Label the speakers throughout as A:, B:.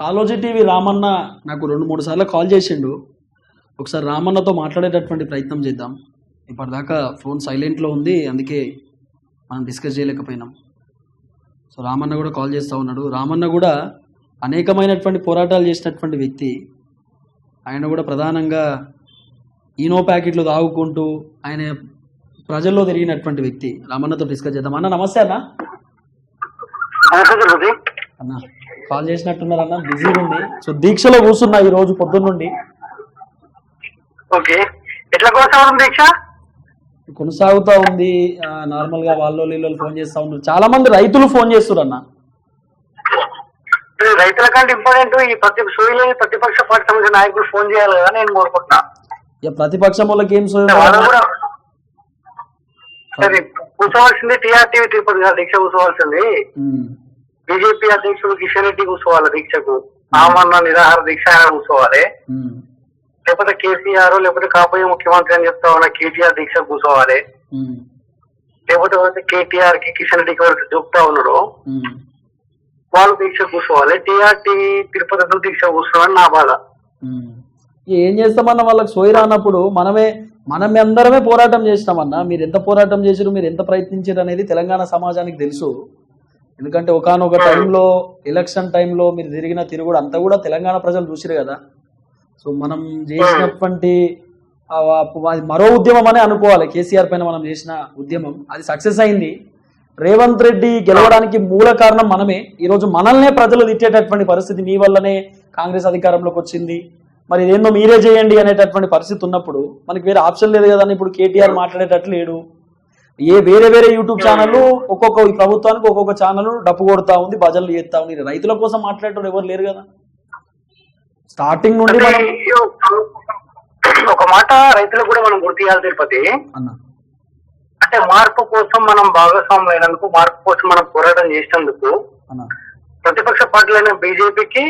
A: Kaloji TV Ramanna నాకు రెండు మూడు సార్లు కాల్ చేసిండు. ఒకసారి రామన్నతో మాట్లాడేటటువంటి ప్రయత్నం చేద్దాం. ఇప్పటిదాకా ఫోన్ సైలెంట్లో ఉంది అందుకే మనం డిస్కస్ చేయలేకపోయినాం. సో రామన్న కూడా కాల్ చేస్తూ ఉన్నాడు. రామన్న కూడా అనేకమైనటువంటి పోరాటాలు చేసినటువంటి వ్యక్తి. ఆయన కూడా ప్రధానంగా ఈనో ప్యాకెట్లు తాగుకుంటూ ఆయన ప్రజల్లో తిరిగినటువంటి వ్యక్తి. రామన్నతో డిస్కస్ చేద్దాం. అన్న నమస్తే అన్న. అన్న. కాల్ చేసినట్టున్నారు అన్న. బిజీగా ఉంది. సో దీక్షలో కూర్చున్నా ఈ రోజు పొద్దున్న నుండి.
B: ఓకే. ఎట్లా కొనసాగుతుంది దీక్ష?
A: కొనసాగుతా ఉంది. నార్మల్గా వాళ్ళు వీళ్ళు ఫోన్ చేస్తా ఉన్నారు. చాలా మంది రైతులు ఫోన్ చేస్తారు అన్న.
B: రైతుల కంటే ఇంపార్టెంట్ ఈ ప్రతి సూర్యులని ప్రతిపక్ష పార్టీ సంబంధించిన నాయకులు ఫోన్ చేయాలి కదా నేను కోరుకుంటున్నా.
A: ఇక ప్రతిపక్షం వాళ్ళకి ఏం
B: కూర్చోవలసింది టీఆర్టీవీ తిరుపతి గారు. దీక్ష కూర్చోవలసింది. బీజేపీ అధ్యక్షుడు కిషన్ రెడ్డి కూర్చోవాలి దీక్షకు. ఆమరణ నిరాహార దీక్ష ఆయన కూర్చోవాలి. లేకపోతే కేసీఆర్ లేకపోతే కాబోయే ముఖ్యమంత్రి అని చెప్తా ఉన్న కేటీఆర్ దీక్ష కూర్చోవాలి. లేకపోతే కేటీఆర్కి కిషన్ రెడ్డికి వరకు చూపుతా ఉన్నాడు
A: ఉమ్.
B: వాళ్ళు దీక్ష కూర్చోవాలి. టీఆర్టీ తిరుపతి దీక్ష కూర్చోవాలని నా బాధ.
A: ఏం చేస్తామన్న వాళ్ళకి సోయి రానప్పుడు మనమే మనం అందరమే పోరాటం చేసినామన్న మీరు ఎంత పోరాటం చేసిరు మీరు ఎంత ప్రయత్నించారు అనేది తెలంగాణ సమాజానికి తెలుసు. ఎందుకంటే ఒకనొక టైంలో ఎలక్షన్ టైంలో మీరు తిరిగిన తిరుగుడు అంతా కూడా తెలంగాణ ప్రజలు చూసిరు కదా. సో మనం చేసినటువంటి మరో ఉద్యమం అనే అనుకోవాలి. కేసీఆర్ పైన మనం చేసిన ఉద్యమం. అది సక్సెస్ అయింది. రేవంత్ రెడ్డి గెలవడానికి మూల కారణం మనమే. ఈరోజు మనల్నే ప్రజలు తిట్టేటటువంటి పరిస్థితి మీ వల్లనే కాంగ్రెస్ అధికారంలోకి వచ్చింది. మరి ఇదేందో మీరే చేయండి అనేటటువంటి పరిస్థితి ఉన్నప్పుడు మనకి వేరే ఆప్షన్ లేదు కదా ఇప్పుడు కేటీఆర్ మాట్లాడేటట్లు లేడు. ఏ వేరే వేరే యూట్యూబ్ ఛానల్ ఒక్కొక్క ఈ ప్రభుత్వానికి ఒక్కొక్క ఛానల్ డప్పు కొడతా ఉంది భజనలు చేస్తా ఉంది. రైతుల కోసం మాట్లాడేటోడు ఎవరు లేరు కదా. స్టార్టింగ్ నుండి
B: ఒక మాట రైతులకు కూడా మనం గుర్తు చేయాలి తిరుపతి. అంటే మార్పు కోసం మనం భాగస్వాములు అయినందుకు మార్పు కోసం మనం పోరాటం చేసినందుకు ప్రతిపక్ష పార్టీలైన బీజేపీకి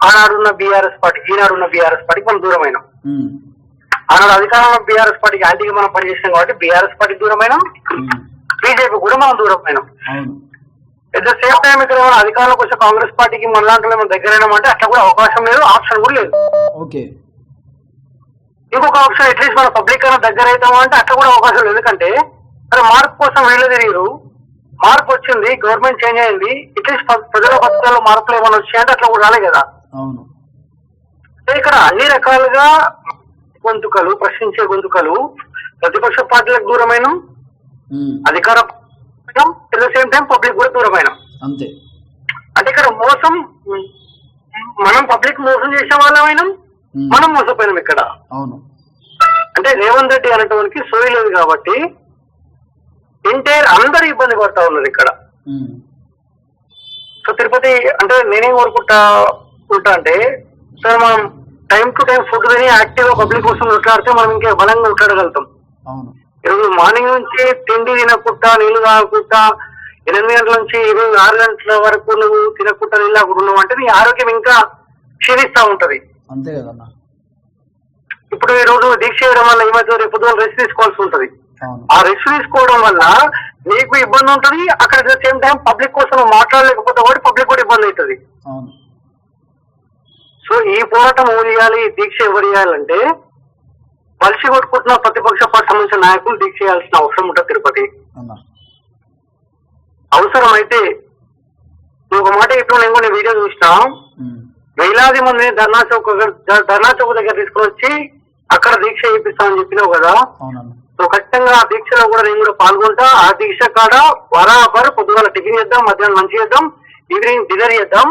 B: ఆనాడున్న బీఆర్ఎస్ పార్టీకి ఈనాడున్న బీఆర్ఎస్ పార్టీకి మనం దూరమైనాం. ఆనాడు అధికారంలో బీఆర్ఎస్ పార్టీకి యాంటీగా మనం పనిచేసినాం కాబట్టి బీఆర్ఎస్ పార్టీ దూరమైనాం బీజేపీ కూడా మనం దూరమైనాం. ఎట్ ద సేమ్ టైం ఇక్కడ అధికారంలోకి వచ్చే కాంగ్రెస్ పార్టీకి మనలాంటి మనం దగ్గరైనాం అంటే అట్లా కూడా అవకాశం లేదు ఆప్షన్ కూడా లేదు.
A: ఓకే.
B: ఇంకొక ఆప్షన్ అట్లీస్ట్ మన పబ్లిక్ అయినా దగ్గర అవుతామా అంటే అట్లా కూడా అవకాశం లేదు. ఎందుకంటే మరి మార్పు కోసం వీళ్ళు తిరిగిరు మార్పు వచ్చింది గవర్నమెంట్ చేంజ్ అయింది. అట్లీస్ట్ ప్రజల బతుకాల్లో మార్పులు ఏమైనా వచ్చాయంటే అట్లా కూడా రాలే కదా. ఇక్కడ అన్ని రకాలుగా గొంతుకలు ప్రశ్నించే గొంతుకలు ప్రతిపక్ష పార్టీలకు దూరమైన అధికార ద సేమ్ టైం పబ్లిక్ కూడా దూరమైన.
A: అంతే.
B: అంటే ఇక్కడ మోసం మనం పబ్లిక్ మోసం చేసే వాళ్ళమైనా మనం మోసపోయినాం ఇక్కడ.
A: అవును.
B: అంటే రేవంత్ రెడ్డి అనేటోనికి సోయి లేదు కాబట్టి ఎంటైర్ అందరు ఇబ్బంది పడతా ఉన్నారు ఇక్కడ. సో తిరుపతి అంటే నేనేం కోరుకుంటా ఉంటా అంటే సార్ మనం టైం టు టైం ఫుడ్ తిని యాక్టివ్గా పబ్లిక్ కోసం కొట్లాడితే మనం ఇంకా బలంగా కొట్లాడగలుగుతాం ఈరోజు మార్నింగ్ నుంచి తిండి తినకుండా నీళ్ళు తాగకుండా ఎనిమిది గంటల నుంచి ఈవినింగ్ ఆరు గంటల వరకు నువ్వు తినకుండా నీళ్ళు తాగకుండా ఉన్నావు అంటే నీ ఆరోగ్యం ఇంకా క్షీణిస్తా ఉంటది.
A: అంతే కదన్న.
B: ఇప్పుడు ఈ రోజు దీక్ష చేయడం వల్ల ఈ మధ్య రేపు పొద్దున రెస్ట్ తీసుకోవాల్సి ఉంటది. ఆ రెస్ట్ తీసుకోవడం వల్ల నీకు ఇబ్బంది ఉంటుంది అక్కడ సేమ్ టైం పబ్లిక్ కోసం మాట్లాడలేకపోతే కూడా పబ్లిక్ కూడా ఇబ్బంది అవుతుంది. సో ఈ పోరాటం ఎవరు చేయాలి? దీక్ష ఎవరు చేయాలంటే పలిసి కొట్టుకుంటున్న ప్రతిపక్ష పార్టీ సంబంధించిన నాయకులు దీక్ష చేయాల్సిన అవసరం ఉంటుంది తిరుపతి. అవసరం అయితే ఒక మాట ఇప్పుడు నేను కొన్ని వీడియో చూసినా. వేలాది మందిని ధర్నా చౌక్ ధర్నా చౌక్ దగ్గర తీసుకొని వచ్చి అక్కడ దీక్ష చేపిస్తామని చెప్పినావు కదా. సో ఖచ్చితంగా ఆ దీక్షలో కూడా నేను కూడా పాల్గొంటా. ఆ దీక్ష కాడ బరాబర్ పొద్దుగాల టిఫిన్ చేద్దాం మధ్యాహ్నం లంచ్ చేద్దాం ఈవినింగ్ డిన్నర్ చేద్దాం.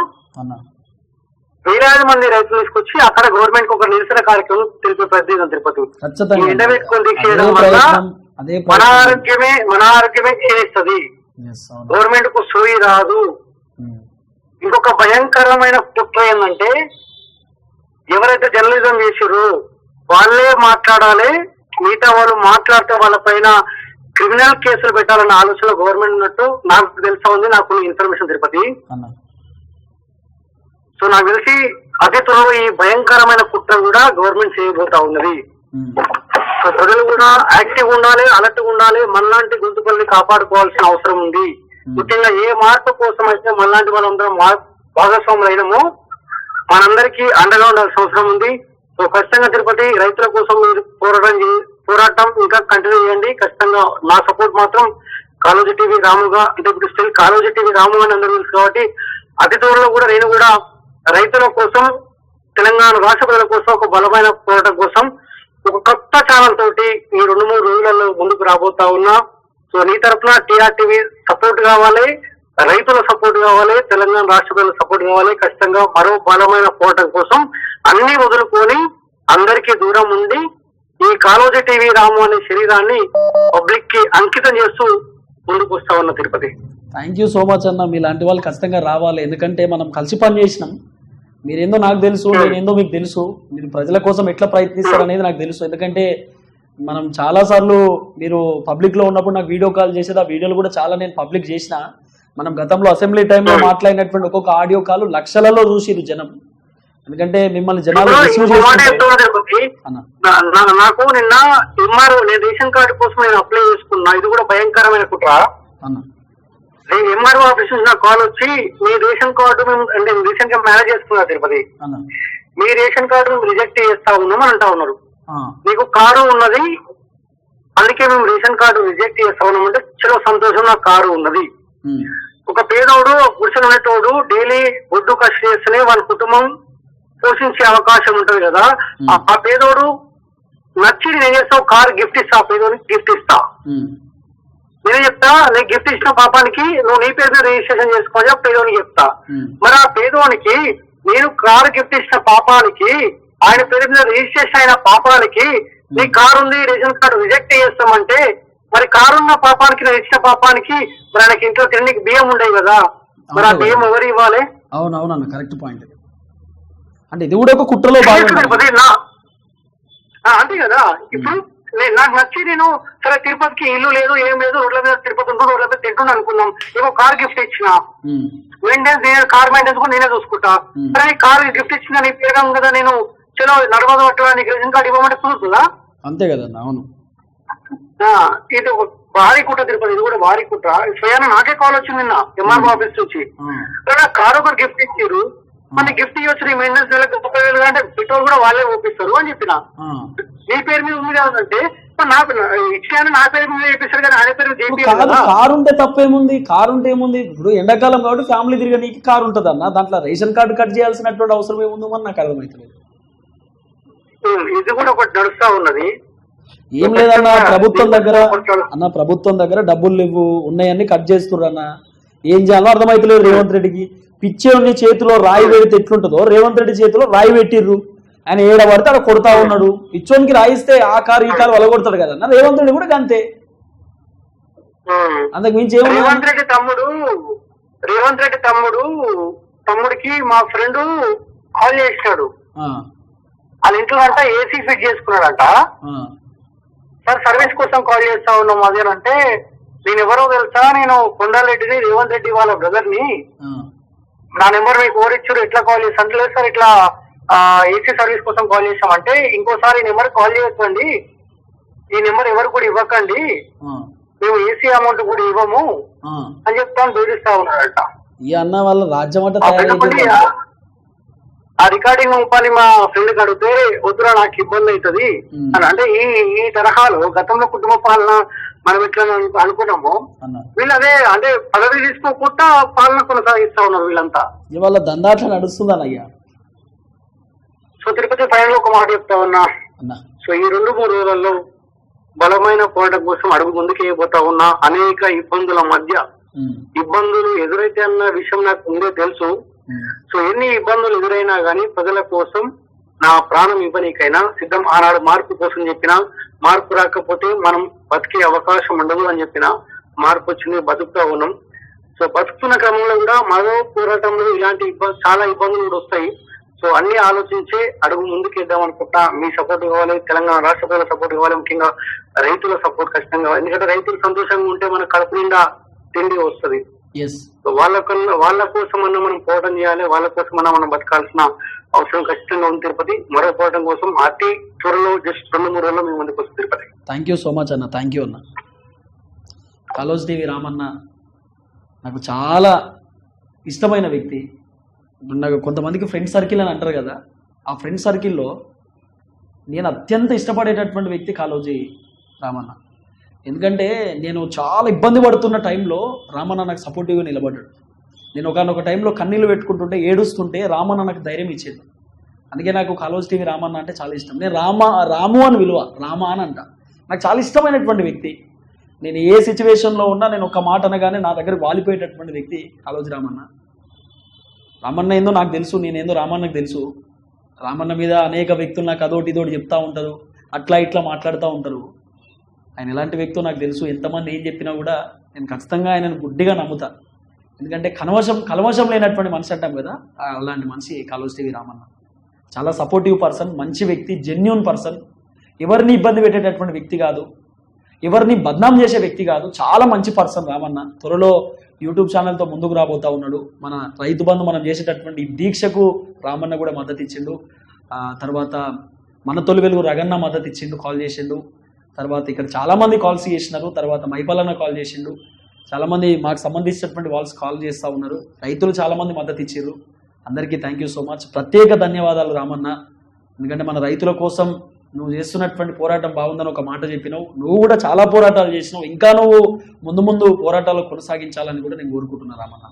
B: వేలాది మంది రైతులు తీసుకొచ్చి అక్కడ గవర్నమెంట్ ఒక నిరసన కార్యక్రమం తెలిపే ప్రయత్నం తిరుపతి. ఎండబెట్టుకొని దీక్ష చేయడం వల్ల మన ఆరోగ్యమే మన ఆరోగ్యమే
A: అవును.
B: గవర్నమెంట్కు సోయి రాదు.
A: ఉమ్,
B: ఇంకొక భయంకరమైన కుట్ర ఏంటంటే ఎవరైతే జర్నలిజం చేసిరో వాళ్ళే మాట్లాడాలి. మిగతా వాళ్ళు మాట్లాడితే వాళ్ళ పైన క్రిమినల్ కేసులు పెట్టాలన్న ఆలోచన గవర్నమెంట్ ఉన్నట్టు నాకు తెలుసా ఉంది నాకు ఇన్ఫర్మేషన్ తిరుపతి. సో నాకు తెలిసి అతి త్వరలో ఈ భయంకరమైన కుట్ర కూడా గవర్నమెంట్ చేయబోతా ఉన్నది. సో ప్రజలు కూడా యాక్టివ్ ఉండాలి అలర్ట్ ఉండాలి మనలాంటి గొంతుకల్ని కాపాడుకోవాల్సిన అవసరం ఉంది. ముఖ్యంగా ఏ మార్పు కోసం అయితే మనలాంటి వాళ్ళందరం భాగస్వాములు అయినమో మనందరికీ అండగా ఉండాల్సిన అవసరం ఉంది. సో ఖచ్చితంగా తిరుపతి రైతుల కోసం మీరు పోరాటం పోరాటం ఇంకా కంటిన్యూ చేయండి. ఖచ్చితంగా నా సపోర్ట్ మాత్రం కాలోజీ టీవీ రాముగా అంటే ఇప్పుడు స్టిల్ కాలోజీ టీవీ రాము అని అందరూ తెలుసు కాబట్టి అతి త్వరలో కూడా నేను కూడా రైతుల కోసం తెలంగాణ రాష్ట్ర ప్రజల కోసం ఒక బలమైన పోరాటం కోసం ఒక కొత్త ఛానల్ తోటి ఈ రెండు మూడు రోజులలో ముందుకు రాబోతా ఉన్నా. సో నీ తరఫున టీఆర్టీవీ సపోర్ట్ కావాలి రైతుల సపోర్ట్ కావాలి తెలంగాణ రాష్ట్ర ప్రజల సపోర్ట్ కావాలి. ఖచ్చితంగా మరో బలమైన పోరాటం కోసం అన్ని వదులుకొని అందరికీ దూరం ఉండి ఈ కాలోజీ టీవీ రాము అనే శరీరాన్ని పబ్లిక్కి అంకితం చేస్తూ ముందుకు వస్తా ఉన్న Tirupati.
A: Thank you so much అన్న. మీలాంటి వాళ్ళు ఖచ్చితంగా రావాలి. ఎందుకంటే మనం కలిసి పని చేసినాం మీరేందో నాకు తెలుసు నేనేందో మీకు తెలుసు. మీరు ప్రజల కోసం ఎట్లా ప్రయత్నిస్తారు అనేది నాకు తెలుసు. ఎందుకంటే మనం చాలా సార్లు మీరు పబ్లిక్లో ఉన్నప్పుడు నాకు వీడియో కాల్ చేసేది ఆ వీడియోలు కూడా చాలా నేను పబ్లిక్ చేసిన. మనం గతంలో అసెంబ్లీ టైంలో మాట్లాడినటువంటి ఒక్కొక్క ఆడియో కాల్ లక్షలలో చూసిరు జనం. ఎందుకంటే మిమ్మల్ని జనాలు
B: నాకు నిన్న ఎంఆర్ఓ నేను రేషన్ కార్డు కోసం నేను అప్లై చేసుకున్నా. ఇది కూడా భయంకరమైన కుట్ర.
A: అన్న.
B: నేను ఎంఆర్ఓ ఆఫీస్ నుంచి నాకు కాల్ వచ్చి మీ రేషన్ కార్డు మేము అంటే రీసెంట్గా మేనేజ్ చేసుకున్నా తిరుపతి. మీ రేషన్ కార్డు మేము రిజెక్ట్ చేస్తా ఉన్నాం అని అంటా ఉన్నారు. మీకు కారు ఉన్నది అందుకే మేము రేషన్ కార్డు రిజెక్ట్ చేస్తా ఉన్నాం అంటే చలో సంతోషం నాకు కారు ఉన్నది. ఒక పేదోడు గుడిసెలు ఉండేటోడు డైలీ ఒడ్డు కష్టం చేస్తేనే వాళ్ళ కుటుంబం పోషించే అవకాశం ఉంటది కదా. ఆ- పేదోడు నచ్చి నేను ఏం చేస్తావు కారు గిఫ్ట్ ఇస్తా ఆ పేదోడికి గిఫ్ట్ ఇస్తా. నేను చెప్తా నేను గిఫ్ట్ ఇచ్చిన పాపానికి నువ్వు నీ పేరు మీద రిజిస్ట్రేషన్ చేసుకోవాలి పేదోనికి చెప్తా.
A: ఉమ్.
B: మరి ఆ పేదోనికి నేను కారు గిఫ్ట్ ఇచ్చిన పాపానికి ఆయన పేరు మీద రిజిస్ట్రేషన్ అయిన పాపానికి నీ కారు ఉంది రేషన్ కార్డు రిజెక్ట్ చేస్తామంటే మరి కారు ఉన్న పాపానికి నేను ఇచ్చిన పాపానికి మరి ఆయనకి ఇంట్లో తినడానికి బియ్యం ఉండేవి కదా. మరి ఆ. బియ్యం ఎవరు ఇవ్వాలి?
A: అవును అవును అన్న కరెక్ట్ పాయింట్ అంటే ఇది కూడా ఒక కుట్రలో భాగం.
B: అంతే కదా. ఇప్పుడు నాకు నచ్చి నేను సరే తిరుపతికి ఇల్లు లేదు ఏం లేదు రోడ్ల మీద తిరుపతి ఉంటుంది రోడ్ల మీద తింటున్నా అనుకుందాం ఏమో కార్ గిఫ్ట్ ఇచ్చిన.
A: ఉమ్,
B: మెయింటెనెన్స్ నేను కార్ మెయింటెనెన్స్ కూడా నేనే చూసుకుంటా. సరే కార్ గిఫ్ట్ ఇచ్చిన నీ పేరు కదా నేను చలో నడవదు పట్టడా నీకు రేషన్ కార్డు ఇవ్వమంటే కుదురుతుందా?
A: అంతే కదన్న అవును.
B: ఆ, ఇది భారీ కుట్ర తిరుపతి ఇది కూడా భారీ కుట్ర. స్వయాన నాకే కాల్ వచ్చింది నిన్న ఎంఆర్ఓ ఆఫీస్ నుంచి. కారు ఒకరు గిఫ్ట్ ఇచ్చారు మన గిఫ్ట్ ఇవ్వచ్చు నీ మెయింటెనెన్స్ నెలకు ముప్పై వేలు అంటే పెట్రోల్ కూడా వాళ్ళే ఓపిస్తారు అని చెప్పిన. నీ పేరు మీద ఉంది కాదంటే మరి నా ఇచ్చాను నా పేరు మీద కానీ ఆయన పేరు
A: కాదు కారు ఉంటే తప్పేముంది? కారు ఉంటే ఏముంది? ఇప్పుడు ఎండాకాలం కాబట్టి ఫ్యామిలీ తిరగనీకి కారు ఉంటుంది అన్న దాంట్లో రేషన్ కార్డు కట్ చేయాల్సినటువంటి అవసరం ఏముందో అని నాకు అర్థమవుతలేదు
B: ఇది కూడా ఒకటి నడుస్తా ఉన్నది.
A: ఏం లేదన్న ప్రభుత్వం దగ్గర అన్న ప్రభుత్వం దగ్గర డబ్బులు లేవు ఉన్నాయన్నీ కట్ చేస్తుర్రు అన్న ఏం చేయాలో అర్థమవుతలేదు రేవంత్ రెడ్డికి. పిచ్చేవుని చేతిలో రాయి పెడితే ఎట్లుంటుందో రేవంత్ రెడ్డి చేతిలో రాయి పెట్టిర్రు. ఆయన ఏడ పడితే అక్కడ కొడతా ఉన్నాడు. పిచ్చోనికి రాయిస్తే ఆ కారు ఈ కారు వలగొడతాడు కదన్న రేవంత్ రెడ్డి కూడా అంతే. అంతకు మించి ఏముంది?
B: రేవంత్ రెడ్డి తమ్ముడు రేవంత్ రెడ్డి తమ్ముడు తమ్ముడికి మా ఫ్రెండ్ కాల్ చేసినాడు. వాళ్ళ ఇంట్లో అంట ఏసీ ఫిట్ చేసుకున్నాడంట. సార్ సర్వీస్ కోసం కాల్ చేస్తా ఉన్నాం అదే అంటే నేను ఎవరో తెలుసా నేను కొండారెడ్డిని రేవంత్ రెడ్డి వాళ్ళ బ్రదర్ని. నా నెంబర్ మీకు ఓడిచ్చారు ఎట్లా కాల్ చేస్తా? అంటే లేదు సార్ ఇట్లా ఏసీ సర్వీస్ కోసం కాల్ చేసామంటే ఇంకోసారి ఈ నెంబర్ కాల్ చేయొద్దండి. ఈ నెంబర్ ఎవరు కూడా ఇవ్వకండి. మేము ఏసీ అమౌంట్ కూడా ఇవ్వము. అని చెప్తాను బెదిరిస్తా ఉన్నాడట
A: ఈ అన్న వాళ్ళ రాజ్యం అంటే
B: ఆ రికార్డింగ్ పంపాలి మా ఫ్రెండ్ అడిగితే వద్దురా నాకు ఇబ్బంది అవుతుంది. అని అంటే ఈ ఈ తరహాలో గతంలో కుటుంబ పాలన మనం ఎట్లా అను- అనుకున్నామో వీళ్ళు అదే అంటే పదవి తీసుకోకుండా పాలన కొనసాగిస్తా ఉన్నారు వీళ్ళంతా.
A: ఇవాళ దందాట్లా నడుస్తుంది అయ్యా
B: సో తిరుపతి ఫైనల్ ఒక మాట చెప్తా ఉన్నా. సో ఈ రెండు మూడు రోజులలో బలమైన పోరాటం కోసం అడుగు ముందుకు వేయబోతా ఉన్నా. అనేక ఇబ్బందుల మధ్య ఇబ్బందులు ఎదురైతే అన్న విషయం నాకు ముందే తెలుసు. సో ఎన్ని ఇబ్బందులు ఎదురైనా గానీ ప్రజల కోసం నా ప్రాణం ఇవ్వనీకైనా సిద్ధం ఆనాడు మార్పు కోసం చెప్పిన మార్పు రాకపోతే మనం బతికే అవకాశం ఉండదు అని చెప్పిన మార్పు వచ్చింది బతుకుతా ఉన్నాం. సో బతుకుతున్న క్రమంలో కూడా మరో పోరాటంలో ఇలాంటి చాలా ఇబ్బందులు కూడా వస్తాయి. సో అన్ని ఆలోచించే అడుగు ముందుకేద్దాం అనుకుంటా. మీ సపోర్ట్ కావాలి తెలంగాణ రాష్ట్ర ప్రజల సపోర్ట్ కావాలి ముఖ్యంగా రైతుల సపోర్ట్ ఖచ్చితంగా. ఎందుకంటే రైతులు సంతోషంగా ఉంటే మన కడుపు నిండా తిండి వస్తుంది. వాళ్ళ వాళ్ళ కోసం అన్న మనం పోరాటం చేయాలి వాళ్ళ కోసం అన్న మనం బతకాల్సిన అవసరం ఖచ్చితంగా ఉంది తిరుపతి. మరో పోరాటం కోసం అతి త్వరలో జస్ట్ రెండు మూడు రోజుల్లో మేము ముందుకు వస్తుంది Tirupati.
A: Thank you so much అన్న. థ్యాంక్ యూ అన్న. కలోజ్ టీవీ రామన్న నాకు చాలా ఇష్టమైన వ్యక్తి. నాకు కొంతమందికి ఫ్రెండ్ సర్కిల్ అని అంటారు కదా ఆ ఫ్రెండ్ సర్కిల్లో నేను అత్యంత ఇష్టపడేటటువంటి వ్యక్తి కాలోజీ రామన్న. ఎందుకంటే నేను చాలా ఇబ్బంది పడుతున్న టైంలో రామన్న నాకు సపోర్టివ్గా నిలబడ్డాడు. నేను ఒకనొక టైంలో కన్నీళ్ళు పెట్టుకుంటుంటే ఏడుస్తుంటే రామన్న నాకు ధైర్యం ఇచ్చేది. అందుకే నాకు కాలోజ్ టీవీ రామన్న అంటే చాలా ఇష్టం. నేను రామ రాము అని విలువ రామ అని అంట. నాకు చాలా ఇష్టమైనటువంటి వ్యక్తి. నేను ఏ సిచ్యువేషన్లో ఉన్నా నేను ఒక మాట అనగానే నా దగ్గర వాలిపోయేటటువంటి వ్యక్తి కాలోజీ రామన్న. రామన్న ఏందో నాకు తెలుసు నేనేందో రామన్నకు తెలుసు. రామన్న మీద అనేక వ్యక్తులు నాకు అదోటి ఇదోటి చెప్తా ఉంటారు అట్లా ఇట్లా మాట్లాడుతూ ఉంటారు. ఆయన ఎలాంటి వ్యక్తో నాకు తెలుసు ఎంతమంది ఏం చెప్పినా కూడా నేను ఖచ్చితంగా ఆయనను గుడ్డిగా నమ్ముతా. ఎందుకంటే కనవశం కలవశం లేనటువంటి మనిషి అంటాం కదా అలాంటి మనిషి కాలోజ్ రామన్న. చాలా సపోర్టివ్ పర్సన్ మంచి వ్యక్తి జెన్యున్ పర్సన్ ఎవరిని ఇబ్బంది పెట్టేటటువంటి వ్యక్తి కాదు. ఎవరిని బద్నాం చేసే వ్యక్తి కాదు. చాలా మంచి పర్సన్ రామన్న. త్వరలో యూట్యూబ్ ఛానల్తో ముందుకు రాబోతా ఉన్నాడు. మన రైతు బంధు మనం చేసేటటువంటి దీక్షకు రామన్న కూడా మద్దతు ఇచ్చిండు. తర్వాత మన తొలి వెలుగు రగన్న మద్దతు ఇచ్చిండు కాల్ చేసిండు. తర్వాత ఇక్కడ చాలామంది కాల్స్ చేసినారు. తర్వాత మైపలన్న కాల్ చేసిండు. చాలామంది మాకు సంబంధించినటువంటి వాళ్ళస్ కాల్ చేస్తూ ఉన్నారు. రైతులు చాలామంది మద్దతు ఇచ్చారు అందరికీ థ్యాంక్ యూ సో మచ్ ప్రత్యేక ధన్యవాదాలు రామన్న. ఎందుకంటే మన రైతుల కోసం నువ్వు చేస్తున్నటువంటి పోరాటం బాగుందని ఒక మాట చెప్పినావు. నువ్వు కూడా చాలా పోరాటాలు చేసినావు. ఇంకా నువ్వు ముందు ముందు పోరాటాలు కొనసాగించాలని కూడా నేను కోరుకుంటున్నా రామన్న.